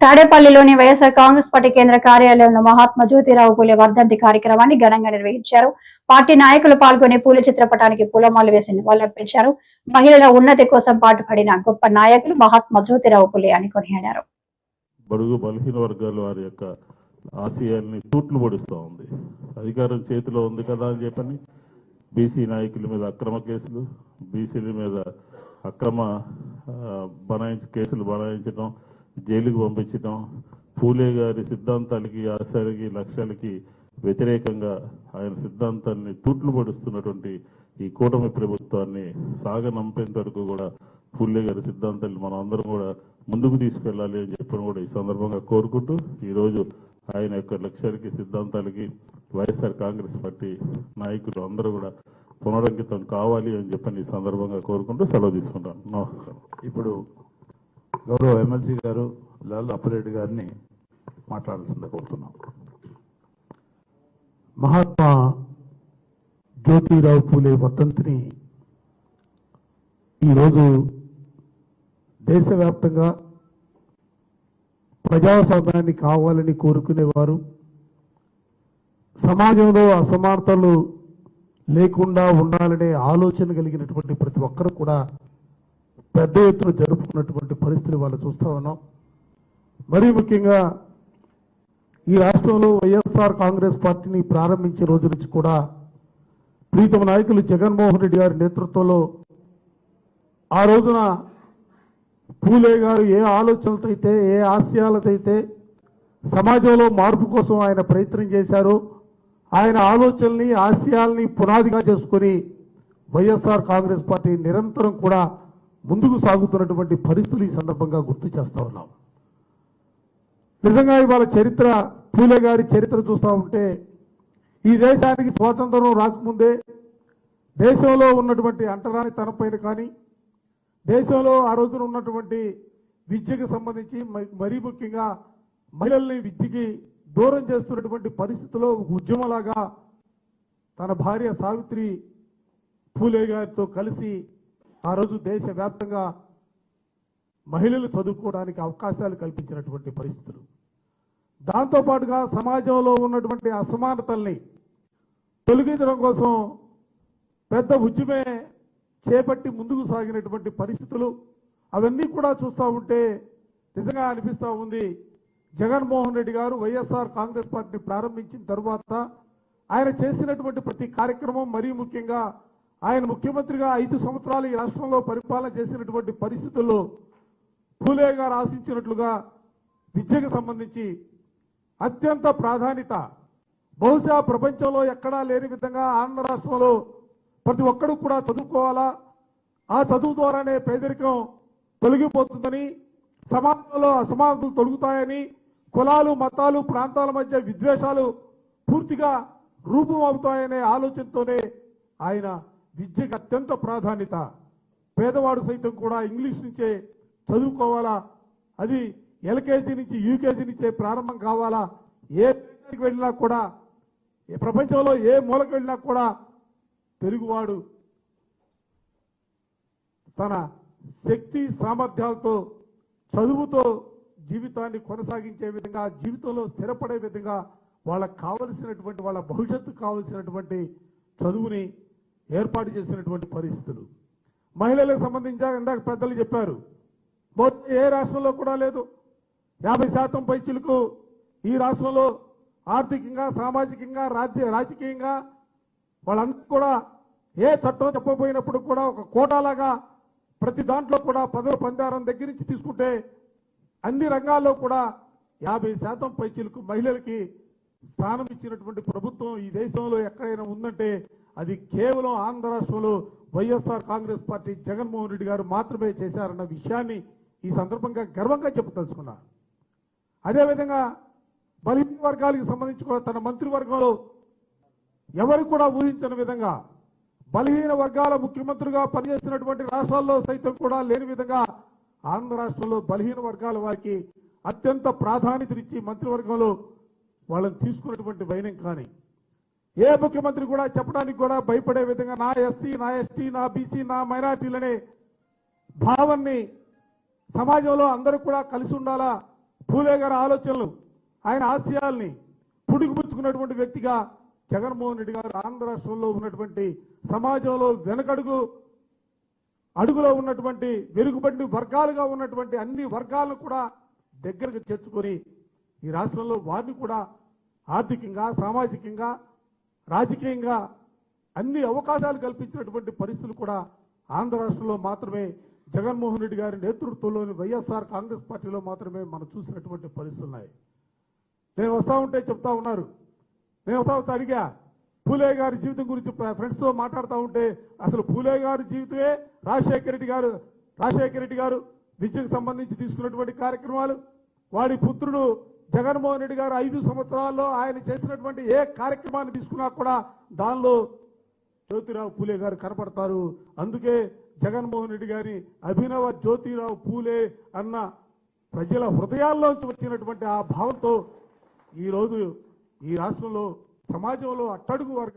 తాడేపల్లిలోని వైఎస్ఆర్ కాంగ్రెస్ పార్టీ కేంద్ర కార్యాలయంలో మహాత్మా జ్యోతిరావు పూలే వర్ధంతి కార్యక్రమాన్ని ఘనంగా నిర్వహించారు. పార్టీ నాయకులు పాల్గొని పూల చిత్రపటానికి పూలమాలు వేసి నివాళులర్పించారు. మహిళల ఉన్నతి కోసం పాటుపడిన గొప్ప నాయకులు మహాత్మా జ్యోతిరావు పూలే అని కొనియాడారు. బడుగు బలహీన వర్గాల వారి యొక్క ఆశయాల్ని తూట్లు పొడుస్తూ ఉంది. అధికారం చేతిలో ఉంది కదా అని చెప్పని బీసీ నాయకుల మీద అక్రమ కేసులు బీసీల మీద అక్రమ బనాయించి కేసులు బనాయించడం జైలుకు పంపించడం పూలే గారి సిద్ధాంతాలకి ఆశలకి లక్ష్యాలకి వ్యతిరేకంగా ఆయన సిద్ధాంతాన్ని తూట్లు పడుస్తున్నటువంటి ఈ కూటమి ప్రభుత్వాన్ని సాగనంపేంత వరకు కూడా పూలే గారి సిద్ధాంతాన్ని మనం అందరం కూడా ముందుకు తీసుకెళ్ళాలి అని చెప్పడం కూడా ఈ సందర్భంగా కోరుకుంటూ ఈరోజు ఆయన యొక్క లక్ష్యాలకి సిద్ధాంతాలకి వైఎస్ఆర్ కాంగ్రెస్ పార్టీ నాయకులు అందరూ కూడా పునరంకితం కావాలి అని చెప్పని ఈ సందర్భంగా కోరుకుంటూ సెలవు తీసుకుంటాను. నమస్కారం. ఇప్పుడు గౌరవ ఎమ్మెల్సీ గారు లాల్ అప్పారెడ్డి గారిని మాట్లాడాల్సిందే కోరుతున్నాం. మహాత్మా జ్యోతిరావు పూలే వర్ధంతిని ఈరోజు దేశవ్యాప్తంగా ప్రజాస్వామ్యాన్ని కావాలని కోరుకునేవారు. సమాజంలో అసమానతలు లేకుండా ఉండాలనే ఆలోచన కలిగినటువంటి ప్రతి ఒక్కరు కూడా పెద్ద ఎత్తున జరుపుకున్నటువంటి పరిస్థితులు వాళ్ళు చూస్తా ఉన్నాం. మరీ ముఖ్యంగా ఈ రాష్ట్రంలో వైఎస్ఆర్ కాంగ్రెస్ పార్టీని ప్రారంభించే రోజు నుంచి కూడా ప్రీతమ నాయకులు జగన్మోహన్ రెడ్డి గారి నేతృత్వంలో ఆ రోజున పూలే గారు ఏ ఆలోచనలతో అయితే ఏ ఆశయాలతో అయితే సమాజంలో మార్పు కోసం ఆయన ప్రయత్నం చేశారు. ఆయన ఆలోచనల్ని ఆశయాల్ని పునాదిగా చేసుకొని వైఎస్ఆర్ కాంగ్రెస్ పార్టీ నిరంతరం కూడా ముందుకు సాగుతున్నటువంటి పరిస్థితులు ఈ సందర్భంగా గుర్తు చేస్తూ ఉన్నాం. నిజంగా ఇవాళ చరిత్ర పూలే గారి చరిత్ర చూస్తూ ఉంటే ఈ దేశానికి స్వాతంత్రం రాకముందే దేశంలో ఉన్నటువంటి అంటరాని తనపైన కానీ దేశంలో ఆ రోజున ఉన్నటువంటి విద్యకు సంబంధించి మరీ ముఖ్యంగా మహిళల్ని విద్యకి దూరం చేస్తున్నటువంటి పరిస్థితిలో ఉద్యమలాగా తన భార్య సావిత్రి పూలే గారితో కలిసి ఆ రోజు దేశవ్యాప్తంగా మహిళలు చదువుకోవడానికి అవకాశాలు కల్పించినటువంటి పరిస్థితులు. దాంతోపాటుగా సమాజంలో ఉన్నటువంటి అసమానతల్ని తొలగించడం కోసం పెద్ద ఉద్యమే చేపట్టి ముందుకు సాగినటువంటి పరిస్థితులు అవన్నీ కూడా చూస్తూ ఉంటే నిజంగా అనిపిస్తూ ఉంది. జగన్మోహన్ రెడ్డి గారు వైఎస్ఆర్ కాంగ్రెస్ పార్టీని ప్రారంభించిన తర్వాత ఆయన చేసినటువంటి ప్రతి కార్యక్రమం మరీ ముఖ్యంగా ఆయన ముఖ్యమంత్రిగా ఐదు సంవత్సరాలు ఈ రాష్ట్రంలో పరిపాలన చేసినటువంటి పరిస్థితుల్లో పూలే గారు ఆశించినట్లుగా విద్యకు సంబంధించి అత్యంత ప్రాధాన్యత. బహుశా ప్రపంచంలో ఎక్కడా లేని విధంగా ఆంధ్ర రాష్ట్రంలో ప్రతి ఒక్కరు కూడా చదువుకోవాలా? ఆ చదువు ద్వారానే పేదరికం తొలగిపోతుందని సమాజంలో అసమానతలు తొలుగుతాయని కులాలు మతాలు ప్రాంతాల మధ్య విద్వేషాలు పూర్తిగా రూపం అవుతాయనే ఆలోచనతోనే ఆయన విద్యకు అత్యంత ప్రాధాన్యత. పేదవాడు సైతం కూడా ఇంగ్లీష్ నుంచే చదువుకోవాలా? అది ఎల్కేజీ నుంచి యూకేజీ నుంచే ప్రారంభం కావాలా? ఏ దేశానికి వెళ్ళినా కూడా ఏ ప్రపంచంలో ఏ మూలకు వెళ్ళినా కూడా తెలుగువాడు తన శక్తి సామర్థ్యాలతో చదువుతో జీవితాన్ని కొనసాగించే విధంగా జీవితంలో స్థిరపడే విధంగా వాళ్ళకు కావలసినటువంటి వాళ్ళ భవిష్యత్తు కావలసినటువంటి చదువుని ఏర్పాటు చేసినటువంటి పరిస్థితులు. మహిళలకు సంబంధించి ఇందాక పెద్దలు చెప్పారు. ఏ రాష్ట్రంలో కూడా లేదు. యాభై శాతం పైచులకు ఈ రాష్ట్రంలో ఆర్థికంగా సామాజికంగా రాజ్య రాజకీయంగా వాళ్ళందరూ కూడా ఏ చట్టం చెప్పబోయినప్పుడు కూడా ఒక కోటాలాగా ప్రతి దాంట్లో కూడా పదవి పందారం దగ్గర నుంచి తీసుకుంటే అన్ని రంగాల్లో కూడా యాభై శాతం పైచీలకు మహిళలకి స్థానం ఇచ్చినటువంటి ప్రభుత్వం ఈ దేశంలో ఎక్కడైనా ఉందంటే అది కేవలం ఆంధ్ర రాష్ట్రంలో వైఎస్ఆర్ కాంగ్రెస్ పార్టీ జగన్మోహన్ రెడ్డి గారు మాత్రమే చేశారన్న విషయాన్ని ఈ సందర్భంగా గర్వంగా చెప్పదలుచుకున్నా. అదేవిధంగా బలహీన వర్గాలకు సంబంధించి కూడా తన మంత్రివర్గంలో ఎవరు కూడా ఊహించని విధంగా బలహీన వర్గాల ముఖ్యమంత్రిగా పనిచేసినటువంటి రాష్ట్రాల్లో సైతం కూడా లేని విధంగా ఆంధ్ర రాష్ట్రంలో బలహీన వర్గాల వారికి అత్యంత ప్రాధాన్యతనిచ్చి మంత్రివర్గంలో వాళ్ళని తీసుకున్నటువంటి వైనం కానీ. ఏ ముఖ్యమంత్రి కూడా చెప్పడానికి కూడా భయపడే విధంగా నా ఎస్సీ నా ఎస్టీ నా బీసీ నా మైనార్టీలనే భావాన్ని సమాజంలో అందరూ కూడా కలిసి ఉండాలా? పూలే గారి ఆలోచనలు ఆయన ఆశయాల్ని పుడిగిపుచ్చుకున్నటువంటి వ్యక్తిగా జగన్మోహన్ రెడ్డి గారు ఆంధ్ర రాష్ట్రంలో ఉన్నటువంటి సమాజంలో వెనకడుగు అడుగులో ఉన్నటువంటి వెనుకబడి వర్గాలుగా ఉన్నటువంటి అన్ని వర్గాలను కూడా దగ్గరకు చేర్చుకొని ఈ రాష్ట్రంలో వారిని కూడా ఆర్థికంగా సామాజికంగా రాజకీయంగా అన్ని అవకాశాలు కల్పించినటువంటి పరిస్థితులు కూడా ఆంధ్ర రాష్ట్రంలో మాత్రమే జగన్మోహన్ రెడ్డి గారి నేతృత్వంలోని వైఎస్ఆర్ కాంగ్రెస్ పార్టీలో మాత్రమే మనం చూసినటువంటి పరిస్థితులు ఉన్నాయి. నేను వస్తా ఉంటే చెప్తా ఉన్నారు. నేను వస్తా ఉంటే అడిగా పూలే గారి జీవితం గురించి ఫ్రెండ్స్తో మాట్లాడుతూ ఉంటే అసలు పూలే గారి జీవితమే రాజశేఖర రెడ్డి గారు రాజశేఖర రెడ్డి గారు విద్యకు సంబంధించి తీసుకున్నటువంటి కార్యక్రమాలు? వాడి పుత్రుడు జగన్మోహన్ రెడ్డి గారు ఐదు సంవత్సరాల్లో ఆయన చేసినటువంటి ఏ కార్యక్రమాన్ని తీసుకున్నా కూడా దానిలో జ్యోతిరావు పూలే గారు కనపడతారు. అందుకే జగన్మోహన్ రెడ్డి గారి అభినవ జ్యోతిరావు పూలే అన్న ప్రజల హృదయాల్లోంచి వచ్చినటువంటి ఆ భావంతో ఈ రోజు ఈ రాష్ట్రంలో సమాజంలో అట్టడుగు వర్గ